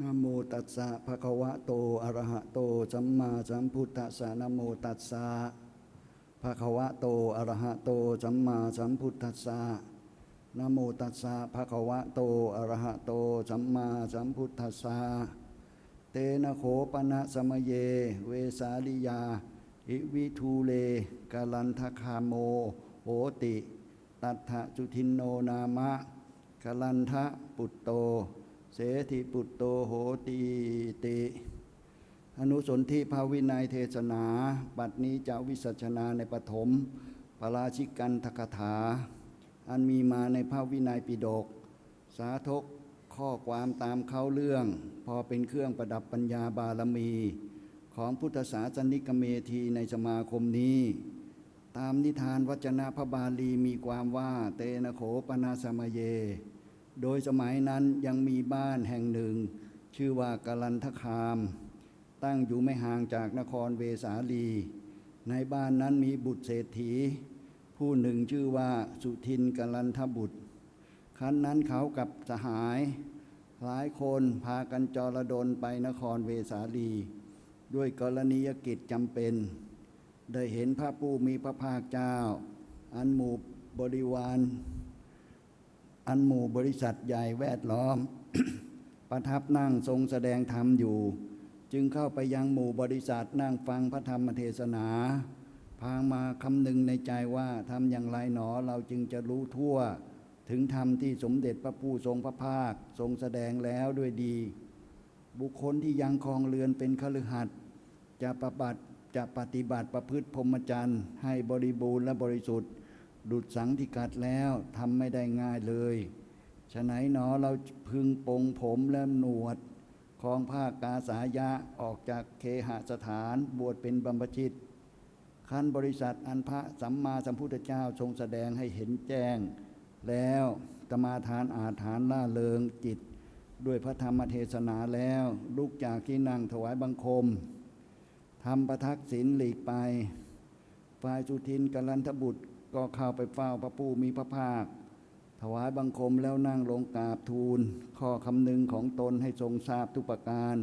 นโมตัสสะภะคะวะโต อะระหะโต สัมมาสัมพุทธัสสะนโมตัสสะภะคะวะโต อะระหะโต สัมมาสัมพุทธัสสะนโมตัสสะภะคะวะโต อะระหะโต สัมมาสัมพุทธัสสะเตนะโขปนะสมเย เวสาลิยา อิวิทูเลกาลันทคาโมโหติ ตัทธจุทินโนนามะกาลันทะปุตโต เสธิปุตโตโหติติ อนุสนธิภาวินัยเทศนา บัดนี้จะวิสัชนาในปฐมปราชิกันทกถา อันมีมาในภาวินัยปิฎกสาธกข้อความตามเข้าเรื่อง พอเป็นเครื่องประดับปัญญาบารมี ของพุทธศาสนิกเมธีในสมาคมนี้ ตามนิทานวจนะพระบาลีมีความว่าเตนะโขปนาสมเย โดยสมัยนั้นยังมีบ้านแห่งหนึ่ง ชื่อว่ากาลันทคาม ตั้งอยู่ไม่ห่างจากนครเวสาลี ในบ้านนั้นมีบุตรเศรษฐี ผู้หนึ่งชื่อว่าสุทินกาลันทบุตร ครั้นนั้นเขากับสหาย หลายคนพากันจรดนไปนครเวสาลี ด้วยกรณียกิจจำเป็น ได้เห็นพระผู้มีพระภาคเจ้า อันหมู่บริวาร อันหมู่บริษัทใหญ่แวดล้อม ประทับนั่งทรงแสดงธรรมอยู่ จึงเข้าไปยังหมู่บริษัทนั่งฟังพระธรรมเทศนา พางมาคำหนึ่งในใจว่าทำอย่างไรหนอเราจึงจะรู้ทั่ว ถึงธรรมที่สมเด็จพระผู้ทรงพระภาคทรงแสดงแล้วด้วยดี บุคคลที่ยังคลองเรือนเป็นคฤหัสถ์จะประบัติจะปฏิบัติประพฤติพรหมจรรย์ให้บริบูรณ์และบริสุทธิ์ ดุดสังที่กัดแล้วทำไม่ได้ง่ายเลยฉะไหนหนอเราพึงปงผมและหนวดของผ้ากาสายะออกจากเคหสถานบวชเป็นบัมพชิตขั้นบริษัทอันพระสัมมาสัมพุทธเจ้าทรงแสดงให้เห็นแจ้ง แล้วตมาทานอาถานล่าเริงจิต ด้วยพระธรรมเทศนาแล้วลุกจากที่นั่งถวายบังคมทำประทักษิณหลีกไปฝ่ายสุทินกัลันทบุตร ก็เข้าไปเฝ้าพระผู้มีพระภาค ถวายบังคมแล้วนั่งลงกราบทูล ข้อคำนึงของตนให้ทรงทราบทุกประการ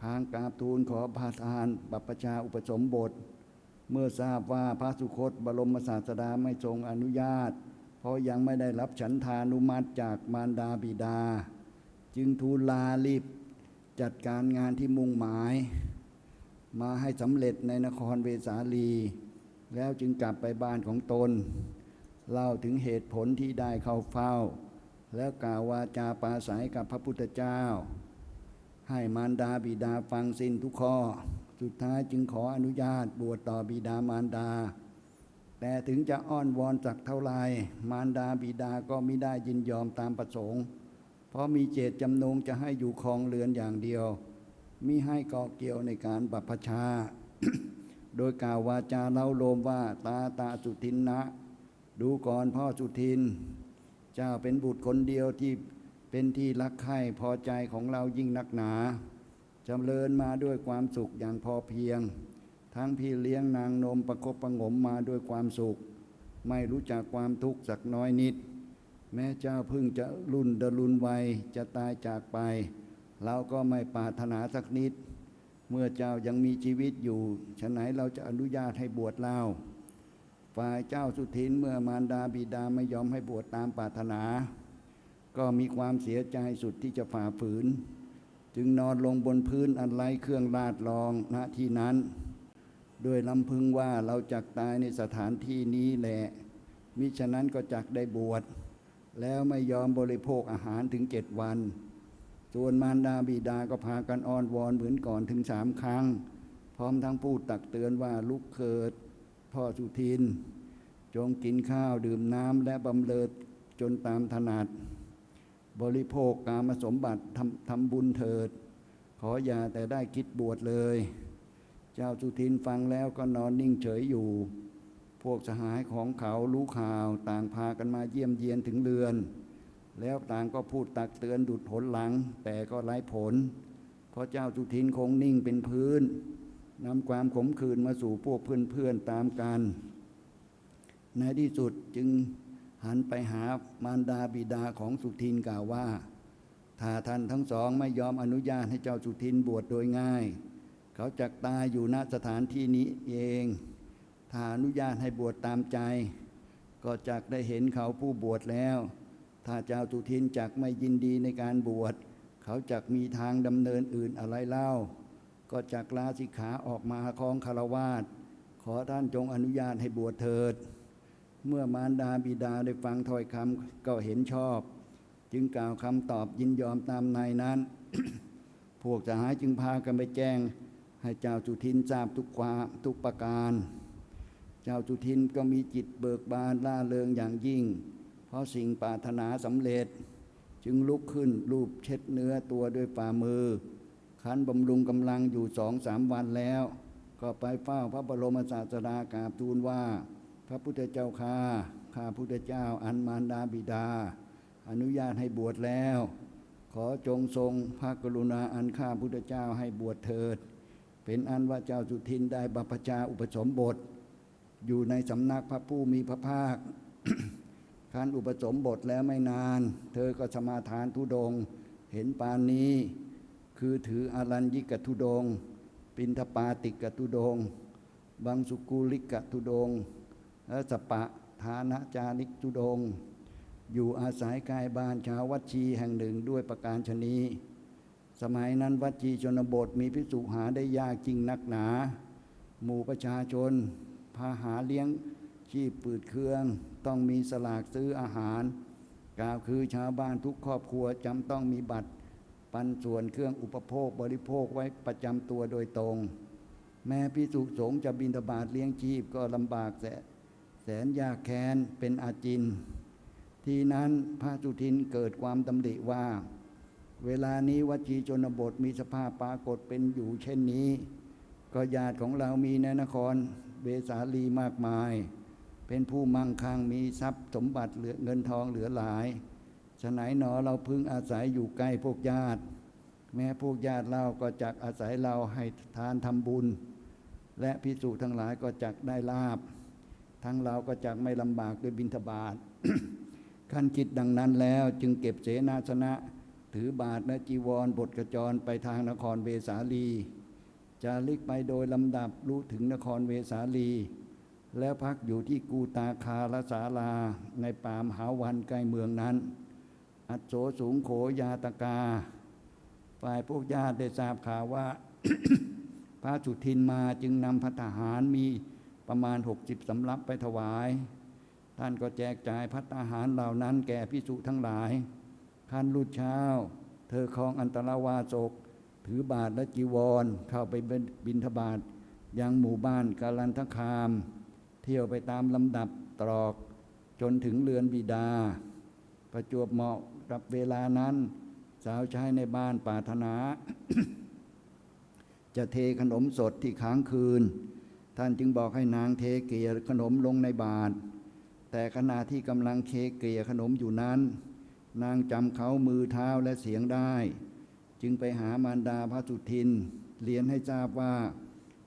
พางกราบทูลขอพาทานบัพพชาอุปสมบท เมื่อทราบว่าพระสุคตบรมศาสดาไม่ทรงอนุญาต เพราะยังไม่ได้รับฉันทานุมัติจากมารดาบิดา จึงทูลลารีบจัดการงานที่มุ่งหมาย มาให้สำเร็จในนครเวสาลี แล้วจึงกลับไปบ้านของตน เล่าถึงเหตุผลที่ได้เข้าเฝ้า แล้วกล่าววาจาปาศัยกับพระพุทธเจ้า ให้มารดาบิดาฟังสิ้นทุกข้อ สุดท้ายจึงขออนุญาตบวชต่อบิดามารดา แต่ถึงจะอ้อนวอนสักเท่าไรมารดาบิดาก็ไม่ได้ยินยอมตามประสงค์ เพราะมีเจตจำนงจะให้อยู่ครองเรือนอย่างเดียวมิให้เกาะเกี่ยวในการบัพพชา โดยกล่าววาจาเล่าโลมว่าตาตาสุทินนะ ดูก่อนพ่อสุทิน เจ้าเป็นบุตรคนเดียวที่เป็นที่รักใคร่พอใจของเรายิ่งนักหนาจำเริญมาด้วยความสุขอย่างพอเพียง ทั้งพี่เลี้ยงนางนมประคบประงมมาด้วยความสุข ไม่รู้จักความทุกข์สักน้อยนิด แม้เจ้าพิ่งจะรุ่นดรุนวัยจะตายจากไป เราก็ไม่ปรารถนาสักนิด เมื่อเจ้ายังมีชีวิตอยู่ฉะไหนเราจะอนุญาตให้บวชเล่าฝ่ายเจ้าสุทินเมื่อมารดาบิดาไม่ยอมให้บวชตามปรารถนา ก็มีความเสียใจสุดที่จะฝ่าฝืน จึงนอนลงบนพื้นอันไร้เครื่องลาดรองณที่นั้นโดยลำพึงว่าเราจักตายในสถานที่นี้แหละมิฉะนั้นก็จักได้บวชแล้วไม่ยอมบริโภคอาหารถึงเจ็ดวัน ส่วนมารดาบิดาก็พากันอ้อนวอนเหมือนก่อนถึงสามครั้ง พร้อมทั้งพูดตักเตือนว่าลุกเกิดพ่อสุทิน จงกินข้าวดื่มน้ำและบำเรอจนตามถนัด บริโภคกามสมบัติทำทำบุญเถิด ขออย่าแต่ได้คิดบวชเลย เจ้าสุทินฟังแล้วก็นอนนิ่งเฉยอยู่ พวกสหายของเขารู้ข่าวต่างพากันมาเยี่ยมเยียนถึงเรือน แล้วต่างก็พูดตักเตือนดุดผลหลัง แต่ก็ไร้ผล เพราะเจ้าสุทินคงนิ่งเป็นพื้นนำความขมขื่นมาสู่พวกเพื่อนๆตามกันในที่สุดจึงหันไปหามารดาบิดาของสุทินกล่าวว่า ถ้าท่านทั้งสองไม่ยอมอนุญาตให้เจ้าสุทินบวชโดยง่าย เขาจักตายอยู่ณสถานที่นี้เอง ถ้าอนุญาตให้บวชตามใจ ก็จักได้เห็นเขาผู้บวชแล้ว ถ้าเจ้าสุทินจักไม่ยินดีในการบวช เขาจักมีทางดำเนินอื่นอะไรเล่า ก็จักลาสิกขาออกมาครองคารวาสขอท่านจงอนุญาตให้บวชเถิด เมื่อมารดาบิดาได้ฟังถ้อยคำก็เห็นชอบ จึงกล่าวคำตอบยินยอมตามในนั้น พวกสหายจึงพากันไปแจ้ง ให้เจ้าจุทินทราบทุกความทุกประการ เจ้าจุทินก็มีจิตเบิกบานล่าเริงอย่างยิ่ง ราะสิ่งปรารถนาสำเร็จ จึงลุกขึ้นรูปเช็ดเนื้อตัวด้วยฝ่ามือ คันบำรุงกำลังอยู่สองสามวันแล้ว ก็ไปเฝ้าพระบรมศาสดากราบทูลว่า พระพุทธเจ้าข้าข้าพุทธเจ้าอันมารดาบิดา อนุญาตให้บวชแล้ว ขอจงทรงพระกรุณาอันข้าพุทธเจ้าให้บวชเถิด เป็นอันว่าเจ้าสุทินได้บัพชาอุปสมบท อยู่ในสำนักพระผู้มีพระภาค คันอุปสมบทแล้วไม่นาน เธอก็สมาทานทุดง เห็นปานนี้ คือถืออารัญญิกทุดง ปินทปาติกทุดง บังสุกุลิกทุดงและสปะฐานะจาริกทุดง อยู่อาศัยกายบานชาววัชีแห่งหนึ่งด้วยประการชนีสมัยนั้นวัชีชนบทมีพิสุหาได้ยากจริงนักหนา หมู่ประชาชนพาหาเลี้ยง ชีพปืดเครื่อง ต้องมีสลากซื้ออาหาร กล่าวคือชาวบ้านทุกครอบครัวจำต้องมีบัตร ปันส่วนเครื่องอุปโภคบริโภคไว้ประจำตัวโดยตรง แม้พิสุสงฆ์จะบินทบาทเลี้ยงชีพก็ลำบากแสแสนยากแค้นเป็นอาจิน ทีนั้นพระสุทินเกิดความตำหนิว่า เวลานี้วัชีชนบทมีสภาพปรากฏเป็นอยู่เช่นนี้ ก็ญาติของเรามีในนครเบสาลีมากมาย เป็นผู้มั่งคั่งมีทรัพย์สมบัติเหลือเงินทองเหลือหลายฉะไหนหนอเราพึงอาศัยอยู่ใกล้พวกญาติ แม้พวกญาติเราก็จักอาศัยเราให้ทานทำบุญ และพิสูจทั้งหลายก็จักได้ลาบ ทั้งเราก็จักไม่ลำบากด้วยบิณฑบาตขั้นคิดดังนั้นแล้วจึงเก็บเสนาสนะถือบาทและจีวรบทกระจรไปทางนครเวสาลี จะลิกไปโดยลำดับรู้ถึงนครเวสาลี แล้วพักอยู่ที่กูตาคาลสาลาในป่ามหาวันใกล้เมืองนั้น อัศโสสูงโขยาตกา ฝ่ายพวกญาติได้ทราบข่าวว่า พระจุทินมาจึงนำพัฒหารมีประมาณ60สำรับไปถวาย ท่านก็แจกจ่ายพัฒหารเหล่านั้นแก่พิสุทั้งหลายคันรุดเช้า เธอคลองอันตรวาสกถือบาทและจีวร เข้าไปบินทบาทยังหมู่บ้านกาลันทคาม เที่ยวไปตามลำดับตรอกจนถึงเรือนบิดา ประจวบเหมาะกับเวลานั้น สาวใช้ในบ้านปารถนา จะเทขนมสดที่ค้างคืน ท่านจึงบอกให้นางเทเกลียขนมลงในบาท แต่ขณะที่กำลังเคเกลียขนมอยู่นั้น นางจำเขามือเท้าและเสียงได้ จึงไปหามารดาพระสุทินเรียนให้ทราบว่า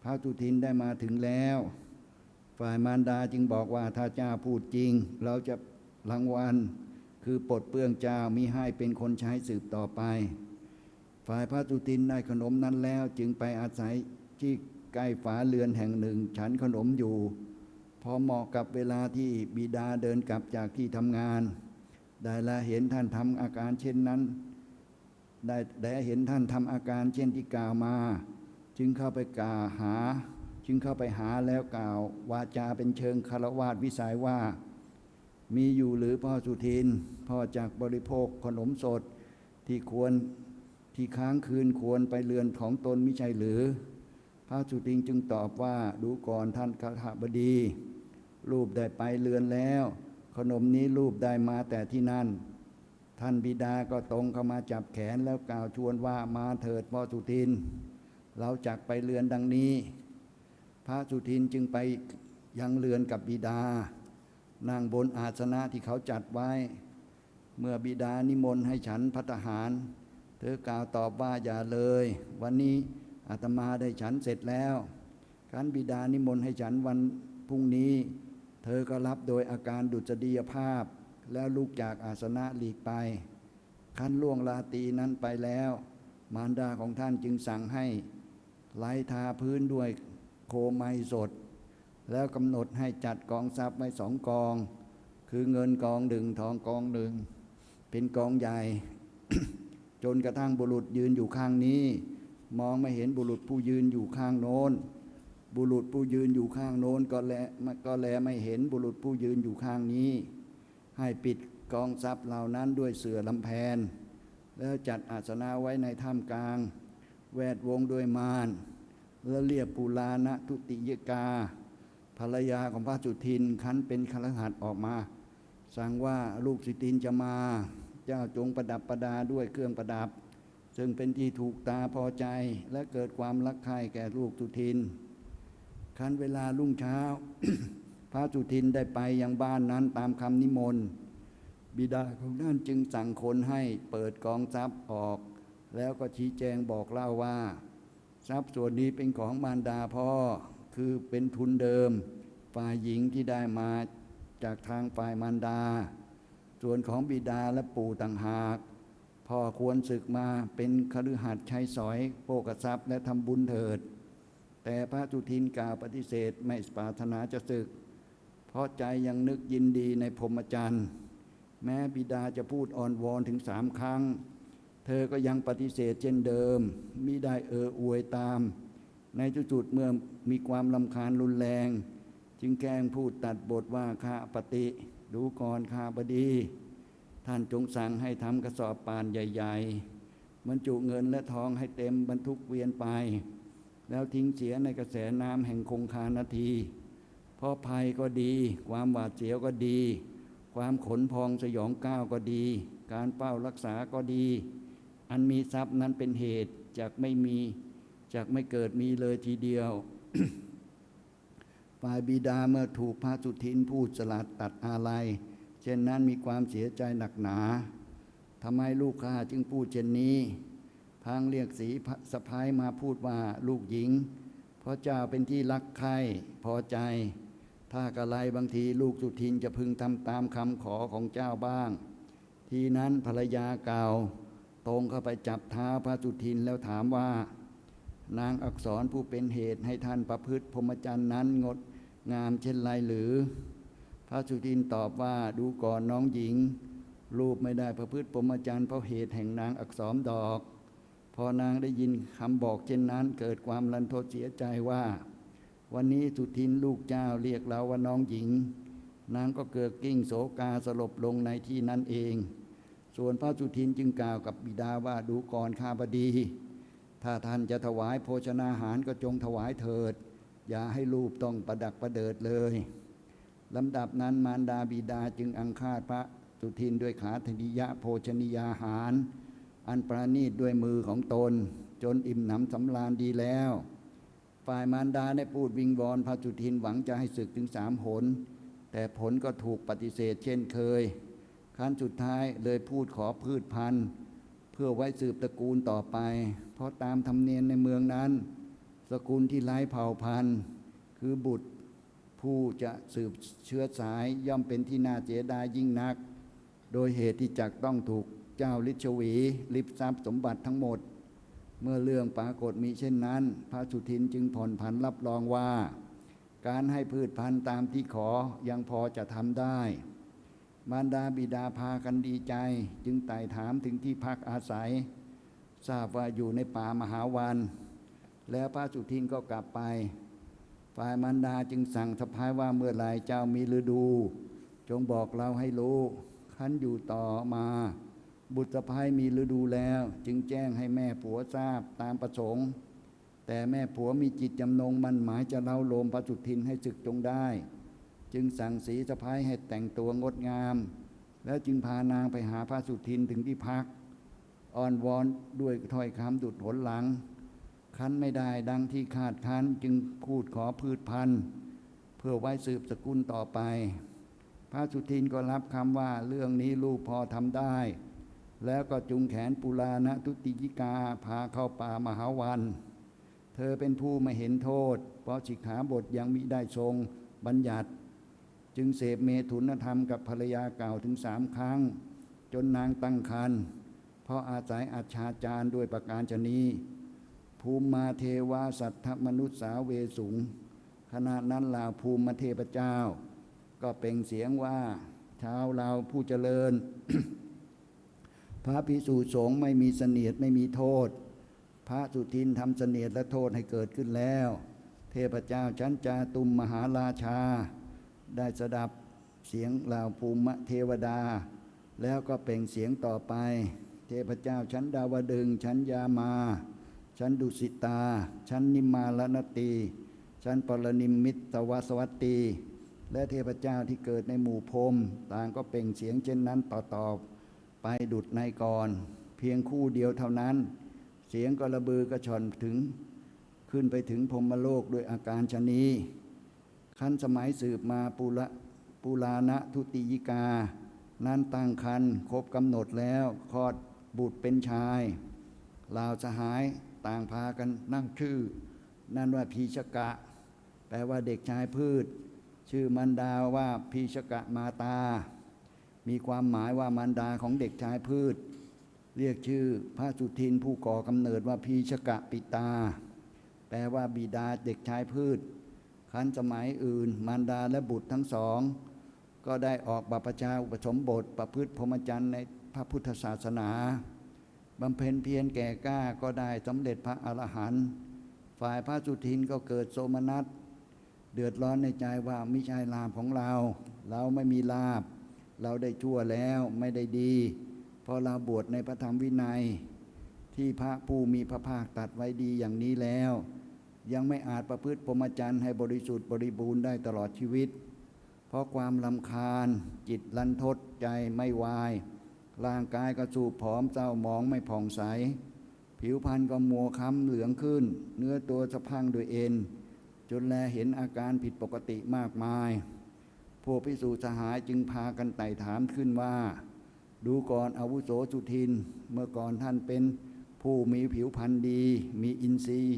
พระสุทินได้มาถึงแล้ว ฝ่ายมารดาจึงบอกว่าถ้าเจ้าพูดจริง เราจะรางวัลคือปลดเปลื้องเจ้ามิให้เป็นคนใช้สืบต่อไป ฝ่ายพระสุทินได้ขนมนั้นแล้วจึงไปอาศัยที่ใกล้ฝาเรือนแห่งหนึ่ง ฉันขนมอยู่ พอเหมาะกับเวลาที่บิดาเดินกลับจากที่ทำงาน ได้ละเห็นท่านทำอาการเช่นนั้น ได้ได้เห็นท่านทำอาการเช่นที่กล่าวมา จึงเข้าไปกล่าวหา จึงเข้าไปหาแล้วกล่าว วาจาเป็นเชิงคารวาสวิสัยว่า มีอยู่หรือพ่อสุทิน พ่อจากบริโภคขนมสดที่ควรที่ค้างคืนควรไปเรือนของตนมิใช่หรือ พระสุทินจึงตอบว่าดูก่อนท่านคาบดี รูปได้ไปเรือนแล้ว ขนมนี้รูปได้มาแต่ที่นั่น ท่านบิดาก็ตรงเข้ามาจับแขนแล้วกล่าวชวนว่ามาเถิดพ่อสุทิน เราจักไปเรือนดังนี้ พระสุทินจึงไปยังเรือนกับบิดา นั่งบนอาสนะที่เขาจัดไว้ เมื่อบิดานิมนต์ให้ฉันพัตหาร เธอกล่าวตอบว่าอย่าเลย วันนี้อาตมาได้ฉันเสร็จแล้วการบิดานิมนต์ให้ฉันวันพรุ่งนี้ เธอก็รับโดยอาการดุจดียภาพ แล้วลุกจากอาสนะหลีกไปคันล่วงลาตีนั้นไปแล้ว มารดาของท่านจึงสั่งให้ไล้ทาพื้นด้วย โคไมสด แล้วกำหนดให้จัดกองทรัพย์ไว้สองกอง คือเงินกองหนึ่งทองกองหนึ่งเป็นกองใหญ่ จนกระทั่งบุรุษยืนอยู่ข้างนี้ มองไม่เห็นบุรุษผู้ยืนอยู่ข้างโน้น บุรุษผู้ยืนอยู่ข้างโน้นก็แลก็แลไม่เห็นบุรุษผู้ยืนอยู่ข้างนี้ ให้ปิดกองทรัพย์เหล่านั้นด้วยเสื่อลำแพน แล้วจัดอาสนะไว้ในถ้ำกลาง แวดวงด้วยมาร แล้วเรียกปุลานะทุติยกา ภรรยาของพระจุทินคันเป็นคารหัสถ์ออกมาสั่งว่าลูกสิตินจะมา เจ้าจงประดับประดาด้วยเครื่องประดับ ซึ่งเป็นที่ถูกตาพอใจและเกิดความรักใคร่แก่ลูกสุทินคันเวลารุ่งเช้า พระสุทินได้ไปยังบ้านนั้นตามคำนิมนต์บิดาของท่นจึงสั่งคนให้เปิดกองทรัพย์ออก แล้วก็ชี้แจงบอกเล่าว่า ทรัพย์ส่วนนี้เป็นของมารดาพ่อคือเป็นทุนเดิม ฝ่ายหญิงที่ได้มาจากทางฝ่ายมารดา ส่วนของบิดาและปู่ต่างหาก พ่อควรศึกมาเป็นคฤหัสถ์ใช้สอยโภกทรัพย์และทำบุญเถิด แต่พระสุทินกล่าวปฏิเสธไม่ปรารถนาจะศึก เพราะใจยังนึกยินดีในพรหมจรรย์ แม้บิดาจะพูดอ่อนวอนถึงสามครั้ง ธอก็ยังปฏิเสธเช่นเดิมมิได้เอออวยตาม ในที่สุดเมื่อมีความลำคาญรุนแรง จึงแกล้งพูดตัดบทว่าข้าปฏิดูก่อนข้าบดี ท่านจงสั่งให้ทำกระสอบปานใหญ่ๆบรรจุเงินและทองให้เต็มบรรทุกเวียนไป แล้วทิ้งเสียในกระแสน้ำแห่งคงคานาทีเพราะภัยก็ดี ความหวาดเสียวก็ดี ความขนพองสยองก้าวก็ดี การเป้ารักษาก็ดี อันมีทรัพย์นั้นเป็นเหตุจากไม่มีจากไม่เกิดมีเลยทีเดียวฝ่ายบิดาเมื่อถูกพระสุทินพูดสลัดตัดอาลัย เช่นนั้นมีความเสียใจหนักหนาทำไมลูกข้าจึงพูดเช่นนี้พางเรียกสีสะพ้ายมาพูดว่าลูกหญิง เพราะเจ้าเป็นที่รักใคร่พอใจ ถ้ากะไรบางทีลูกสุทินจะพึงทำตามคำขอของเจ้าบ้าง ทีนั้นภรรยาเก่า ตรงเข้าไปจับเท้าพระสุทินแล้วถามว่า นางอักษรผู้เป็นเหตุให้ท่านประพฤติพรหมจรรย์นั้นงดงามเช่นไรหรือ พระสุทินตอบว่าดูก่อนน้องหญิง รูปไม่ได้ประพฤติพรหมจรรย์เพราะเหตุแห่งนางอักษรดอก พอนางได้ยินคำบอกเช่นนั้น เกิดความรันทดเสียใจว่า วันนี้สุทินลูกเจ้าเรียกเราว่าน้องหญิง นางก็เกิดกิ้งโศกาสลบลงในที่นั้นเอง ส่วนพระสุทินจึงกล่าวกับบิดาว่าดูก่อนข้าบดี ถ้าท่านจะถวายโภชนาหารก็จงถวายเถิด อย่าให้ลูกต้องประดักประเดิดเลยลำดับนั้นมารดาบิดาจึงอังคาดพระสุทินด้วยขาธนิยะโภชนิยาหาร อันประณีตด้วยมือของตน จนอิ่มหนำสำราญดีแล้ว ฝ่ายมารดาได้พูดวิงวอนพระจุทินหวังจะให้ศึกถึงสามหน แต่ผลก็ถูกปฏิเสธเช่นเคย ขั้นสุดท้ายเลยพูดขอพืชพันธุ์ เพื่อไว้สืบตระกูลต่อไป เพราะตามธรรมเนียมในเมืองนั้น สกุลที่ไร้เผ่าพันธุ์ คือบุตรผู้จะสืบเชื้อสายย่อมเป็นที่น่าเสียดายยิ่งนัก โดยเหตุที่จักต้องถูกเจ้าลิชวีลิบทรัพย์สมบัติทั้งหมด เมื่อเรื่องปรากฏมีเช่นนั้น พระสุทินจึงผ่อนผันรับรองว่า การให้พืชพันธุ์ตามที่ขอยังพอจะทำได้ มารดาบิดาพากันดีใจ จึงไต่ถามถึงที่พักอาศัย ทราบว่าอยู่ในป่ามหาวัน แล้วพระสุทินก็กลับไป ฝ่ายมารดาจึงสั่งสะพายว่าเมื่อไรเจ้ามีฤดู จงบอกเราให้รู้ขันอยู่ต่อมา บุตรสะพายมีฤดูแล้ว จึงแจ้งให้แม่ผัวทราบตามประสงค์ แต่แม่ผัวมีจิตจำนงมันหมายจะเล่าโลมพระสุทินให้ศึกจงได้ จึงสั่งสีสะพ้ายให้แต่งตัวงดงาม แล้วจึงพานางไปหาพระสุทินถึงที่พักอ้อนวอนด้วยถ้อยคำดุดหนหลัง คันไม่ได้ดังที่คาดคันจึงพูดขอพืชพันธุ์เพื่อไว้สืบสกุลต่อไป พระสุทินก็รับคำว่าเรื่องนี้ลูกพอทำได้ แล้วก็จุงแขนปุลานะทุติยิกาพาเข้าป่ามหาวัน เธอเป็นผู้ม่เห็นโทษ เพราะสิกขาบทยังมิได้ทรงบัญญัติ จึงเสพเมถุนธรรมกับภรรยาเก่าถึงสามครั้ง จนนางตั้งครรภ์เพราะอาศัยอัจฉาจารย์ด้วยประการชนีภูมิมาเทวาสัทธมนุษย์สาเวสุงขณะนั้นลาวภูมิมาเทพเจ้า ก็เป่งเสียงว่าชาวเราผู้เจริญ พระพิสุสงฆ์ไม่มีเสนียดไม่มีโทษ พระสุทินทำเสนียดและโทษให้เกิดขึ้นแล้ว เทพเจ้าชั้นจาตุมมหาราชา ได้สดับเสียงเหล่าภูมิเทวดา แล้วก็เปล่งเสียงต่อไป เทพเจ้าชั้นดาวดึงชั้นยามา ชั้นดุสิตา ชั้นนิมมาลนตี ชั้นปรนิมมิตวสวัตตี และเทพเจ้าที่เกิดในหมู่พรมต่างก็เปล่งเสียงเช่นนั้นต่อๆไปดุดในก่อน เพียงคู่เดียวเท่านั้น เสียงก็ระบือกระชอนถึง ขึ้นไปถึงพรมโลกด้วยอาการชะนี ขั้นสมัยสืบมาปุระปุลาณทุติยิกา นั้นตั้งคันครบกำหนดแล้วคลอดบุตรเป็นชายลาวสหายต่างพากันนั่งชื่อ นั่นว่าพีชกะ แปลว่าเด็กชายพืช ชื่อมันดาว่าพีชกะมาตา มีความหมายว่ามันดาของเด็กชายพืช เรียกชื่อพระสุทินผู้ก่อกำเนิดว่าพีชกะปิตา แปลว่าบิดาเด็กชายพืช คันสมัยอื่น มารดาและบุตรทั้งสอง ก็ได้ออกบัพชาอุปสมบท ประพฤติพรหมจรรย์ในพระพุทธศาสนาบำเพ็ญเพียรแก่กล้าก็ได้สำเร็จพระอรหันต์ฝ่ายพระสุทินก็เกิดโสมนัสเดือดร้อนในใจว่าไม่ใช่ลาภของเรา เราไม่มีลาบ เราได้ชั่วแล้วไม่ได้ดี เพราะเราบวชในพระธรรมวินัย ที่พระผู้มีพระภาคตัดไว้ดีอย่างนี้แล้ว ยังไม่อาจประพฤติพรหมจรรย์ให้บริสุทธิ์บริบูรณ์ได้ตลอดชีวิต เพราะความลำคาญ จิตลันทดใจไม่วาย ร่างกายก็สูบผอมเศร้ามองไม่ผ่องใส ผิวพรรณก็มัวค้ำเหลืองขึ้น เนื้อตัวสะพังโดยเอ็น จนแลเห็นอาการผิดปกติมากมาย พวกพิสูจน์สหายจึงพากันไต่ถามขึ้นว่า ดูก่อนอาวุโสสุทิน เมื่อก่อนท่านเป็นผู้มีผิวพรรณดี มีอินทรีย์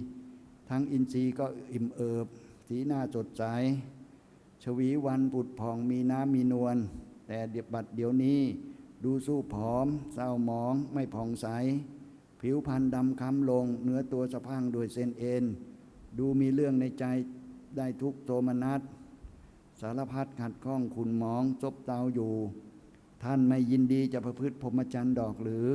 ทั้งอินทรีย์ก็อิ่มเอิบสีหน้าสดใสชวีวันผุดผ่องมีน้ำมีนวลแต่เดียวบัดเดี๋ยวนี้ดูสู้ผอม เศร้าหมองไม่ผ่องใส ผิวพรรณดำคล้ำลง เนื้อตัวสะพังโดยเส้นเอ็น ดูมีเรื่องในใจได้ทุกโทมนัสสารพัดขัดข้องขุนหมองซบเตาอยู่ ท่านไม่ยินดีจะประพฤติพรหมจรรย์ดอกหรือ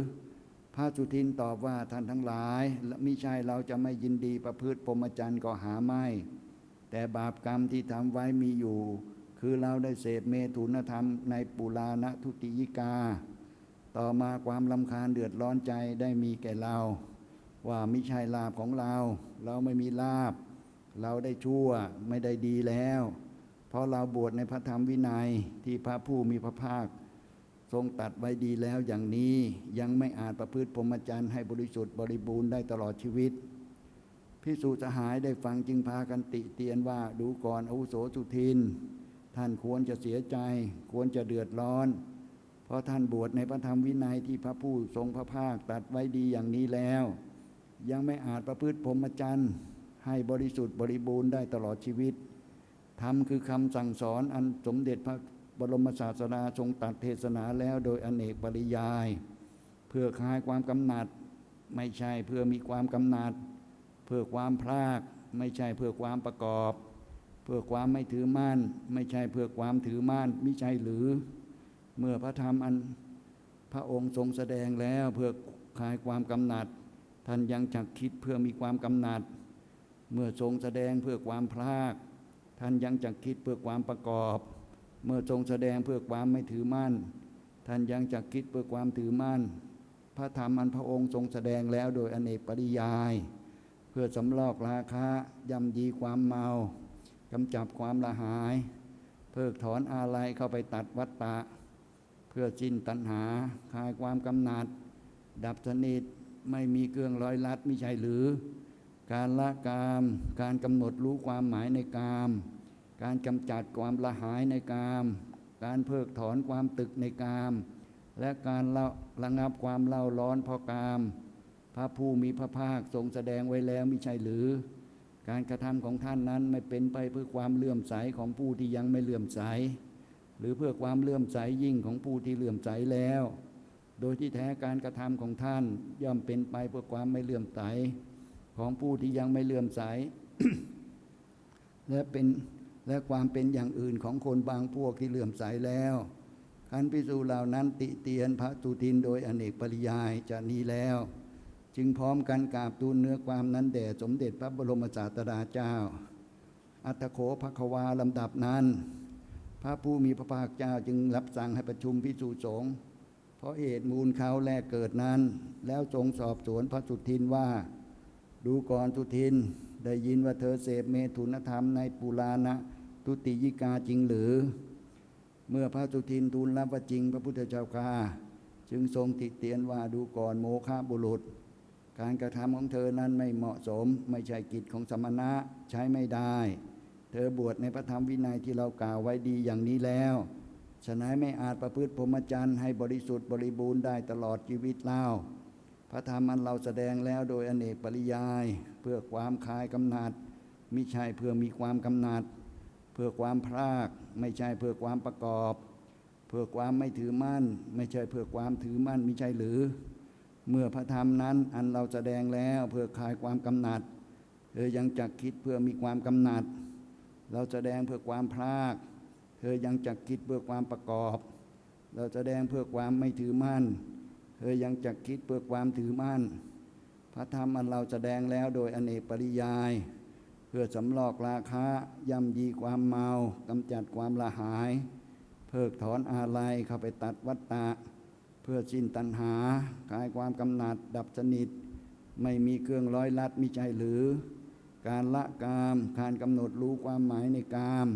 พระสุทินตอบว่าท่านทั้งหลายมิใช่เราจะไม่ยินดีประพฤติพรหมจรรย์ก็หาไม่ แต่บาปกรรมที่ทำไว้มีอยู่ คือเราได้เสพเมถุนธรรมในปุราณทุติยิกา ต่อมาความลำคาญเดือดร้อนใจได้มีแก่เรา ว่ามิใช่ลาบของเรา เราไม่มีลาบ เราได้ชั่วไม่ได้ดีแล้ว เพราะเราบวชในพระธรรมวินัยที่พระผู้มีพระภาค ทรงตัดไว้ดีแล้วอย่างนี้ยังไม่อาจประพฤติพรหมจรรย์ให้บริสุทธิ์บริบูรณ์ได้ตลอดชีวิตพิสูจน์สหายได้ฟังจึงพากันติเตียนว่าดูก่อนอาวุโสสุทิน ท่านควรจะเสียใจ ควรจะเดือดร้อน เพราะท่านบวชในพระธรรมวินัยที่พระผู้ทรงพระภาคตัดไว้ดีอย่างนี้แล้ว ยังไม่อาจประพฤติพรหมจรรย์ให้บริสุทธิ์บริบูรณ์ได้ตลอดชีวิตธรรมคือคำสั่งสอนอันสมเด็จพระ บรมศาสดาทรงตัดเทศนาแล้วโดยอเนกปริยาย เพื่อคลายความกำหนัด ไม่ใช่เพื่อมีความกำหนัด เพื่อความพลาก ไม่ใช่เพื่อความประกอบ เพื่อความไม่ถือมั่น ไม่ใช่เพื่อความถือมั่นมิใช่หรือ เมื่อพระธรรมอันพระองค์ทรงแสดงแล้วเพื่อคลายความกำหนัด ท่านยังจักคิดเพื่อมีความกำหนัด เมื่อทรงแสดงเพื่อความพลาก ท่านยังจักคิดเพื่อความประกอบ เมื่อทรงแสดงเพื่อความไม่ถือมั่น ท่านยังจักคิดเพื่อความถือมั่น พระธรรมอันพระองค์ทรงแสดงแล้วโดยอเนกปริยาย เพื่อสำลอกราคะยำยีความเมากำจับความละหาย เพิกถอนอาลัยเข้าไปตัดวัตตะ เพื่อสิ้นตัณหาคลายความกำหนัด ดับสนิทไม่มีเครื่องร้อยลัดม่ใช่หรือ การละกาม การกำหนดรู้ความหมายในกาม การกำจัดความละหายในกาม การเพิกถอนความตึกในกาม และการละระงับความเล่าร้อนเพราะกาม พระผู้มีพระภาคทรงแสดงไว้แล้วไม่ใช่หรือ การกระทำของท่านนั้นไม่เป็นไปเพื่อความเลื่อมใสของผู้ที่ยังไม่เลื่อมใส หรือเพื่อความเลื่อมใสยิ่งของผู้ที่เลื่อมใสแล้ว โดยที่แท้การกระทำของท่านย่อมเป็นไปเพื่อความไม่เลื่อมใสของผู้ที่ยังไม่เลื่อมใส และเป็น และความเป็นอย่างอื่นของคนบางพวกที่เลื่อมใสแล้วขันพิสูจน์เหล่านั้นติเตียนพระสุทินโดยอเนกปริยายจะนี้แล้ว จึงพร้อมกันกราบทูลเนื้อความนั้นแด่สมเด็จพระบรมศาสดาเจ้า อัตโขภควาลำดับนั้น พระผู้มีพระภาคเจ้าจึงรับสั่งให้ประชุมพิสูจน์สงฆ์เพราะเหตุมูลเขาแลกเกิดนั้น แล้วทรงสอบสวนพระสุทินว่า ดูก่อนสุทินได้ยินว่าเธอเสพเมถุนธรรมในปุราณ ทุติยิกาจริงหรือ เมื่อพระสุทินทูลรับว่าจริง พระพุทธเจ้าค่าจึงทรงติเตียนว่าดูก่อนโมฆะบุรุษ การกระทำของเธอนั้นไม่เหมาะสม ไม่ใช่กิจของสมณะใช้ไม่ได้ เธอบวชในพระธรรมวินัยที่เรากล่าวไว้ดีอย่างนี้แล้วฉะนั้นไม่อาจประพฤติพรหมจรรย์ให้บริสุทธิ์บริบูรณ์ได้ตลอดชีวิตเล่าพระธรรมอันเราแสดงแล้วโดยอเนกปริยาย เพื่อความคลายกำหนัดมิใช่เพื่อมีความกำหนัด เพื่อความพราก ไม่ใช่เพื่อความประกอบ เพื่อความไม่ถือมั่น ไม่ใช่เพื่อความถือมั่นมิใช่หรือ เมื่อพระธรรมนั้นอันเราแสดงแล้วเพื่อคลายความกำหนัดเธอยังจักคิดเพื่อมีความกำหนัด เราแสดงเพื่อความพรากเธอยังจักคิดเพื่อความประกอบ เราแสดงเพื่อความไม่ถือมั่นเธอยังจักคิดเพื่อความถือมั่น พระธรรมอันเราแสดงแล้วโดยอเนกปริยาย เพื่อสำลอกราคะย่ำยีความเมากำจัดความละหาย เพิกถอนอาลัยเข้าไปตัดวัตตะ เพื่อสิ้นตัณหาคลายความกำหนัดดับสนิท ไม่มีเครื่องร้อยลัดมิใจหรือ การละกามการกำหนดรู้ความหมายในกาม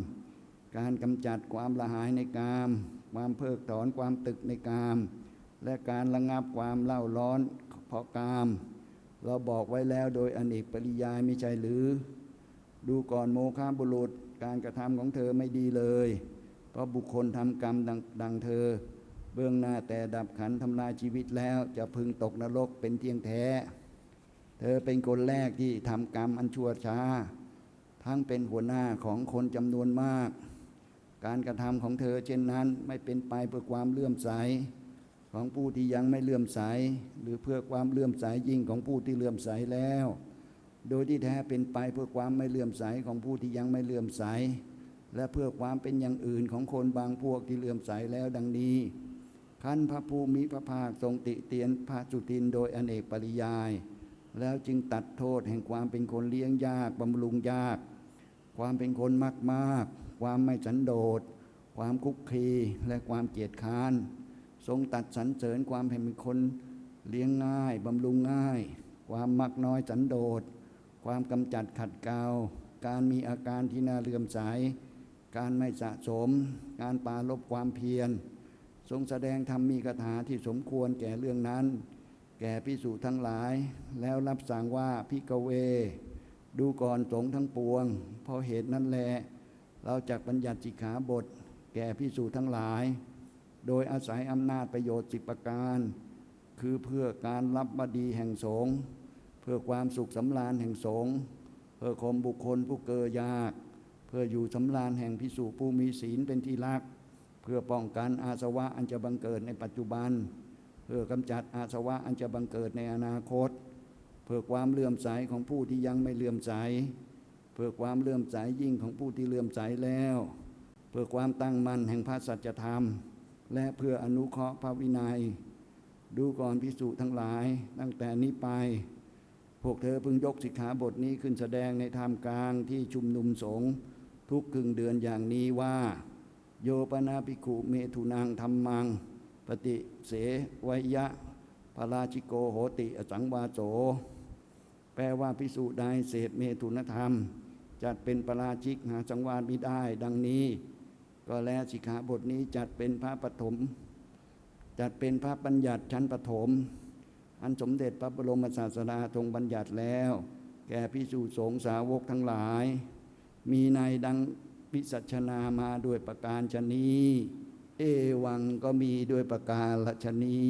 การกำจัดความละหายในกาม ความเพิกถอนความตึกในกาม และการระงับความเล่าร้อนเพราะกาม เราบอกไว้แล้วโดยอเนกปริยายไม่ใช่หรือ ดูก่อนโมฆะบุรุษการกระทำของเธอไม่ดีเลย เพราะบุคคลทำกรรมดังดังเธอ เบื้องหน้าแต่ดับขันธ์ทำลายชีวิตแล้วจะพึงตกนรกเป็นเที่ยงแท้ เธอเป็นคนแรกที่ทำกรรมอันชั่วช้า ทั้งเป็นหัวหน้าของคนจำนวนมาก การกระทำของเธอเช่นนั้นไม่เป็นไปเพื่อความเลื่อมใสของผู้ที่ยังไม่เลื่อมใส หรือเพื่อความเลื่อมใสยิ่งของผู้ที่เลื่อมใสแล้ว โดยที่แท้เป็นไปเพื่อความไม่เลื่อมใสของผู้ที่ยังไม่เลื่อมใส และเพื่อความเป็นอย่างอื่นของคนบางพวกที่เลื่อมใสแล้วดังนี้ขั้นพระภูมิพระภาคทรงติเตียนพระจุตินโดยอเนกปริยาย แล้วจึงตัดโทษแห่งความเป็นคนเลี้ยงยากบำรุงยาก ความเป็นคนมากมากความไม่สันโดษ ความคุกคีและความเกียจค้าน ทรงตัดสรรเสริญความเป็นคนเลี้ยงง่ายบำรุงง่าย ความมักน้อยสันโดษ ความกำจัดขัดเกลาการมีอาการที่น่าเลื่อมใส การไม่สะสม การปราลบความเพียร ทรงแสดงธรรมมีคาถาที่สมควรแก่เรื่องนั้น แก่พิสูจทั้งหลาย แล้วรับสั่งว่าพิกเว ดูก่อนสงทั้งปวง เพราะเหตุนั้นแหละเราจักบัญญัติสิกขาบท แก่พิสูจทั้งหลาย โดยอาศัยอำนาจประโยชน์สิบประการ คือเพื่อการรับบดีแห่งสงฆ์ เพื่อความสุขสำราญแห่งสงฆ์เพื่อคมบุคคลผู้เกอยาก เพื่ออยู่สำราญแห่งพิสูจผู้มีศีลเป็นที่รัก เพื่อป้องกันอาสวะอันจะบังเกิดในปัจจุบัน เพื่อกำจัดอาสวะอันจะบังเกิดในอนาคต เพื่อความเลื่อมใสของผู้ที่ยังไม่เลื่อมใส เพื่อความเลื่อมใสยิ่งของผู้ที่เลื่อมใสแล้ว เพื่อความตั้งมั่นแห่งพระสัจธรรม และเพื่ออนุเคราะห์พระวินัย ดูก่อนพิสูจทั้งหลายตั้งแต่นี้ไป พวกเธอพึงยกสิกขาบทนี้ขึ้นแสดงในธรรมกลางที่ชุมนุมสงฆ์ทุกครึ่งเดือนอย่างนี้ว่า โยปนาภิกขุเมถุนางธรรมัง ปฏิเสวยะพราชิโกโหติอสังวาโส แปลว่าพิสูจน์ใดเสพเมถุนธรรม จัดเป็นปราชิกหาสังวาสมิได้ดังนี้ ก็แล้วสิกขาบทนี้จัดเป็นพระปฐมจัดเป็นพระบัญญัติชั้นปฐม อันสมเด็จพระบรมศาสดาทรงบัญญัติแล้ว แก่พิสูจน์สงสาวกทั้งหลาย มีในดังพิสัชนามาด้วยประการชนีเอวังก็มีด้วยประการละชนี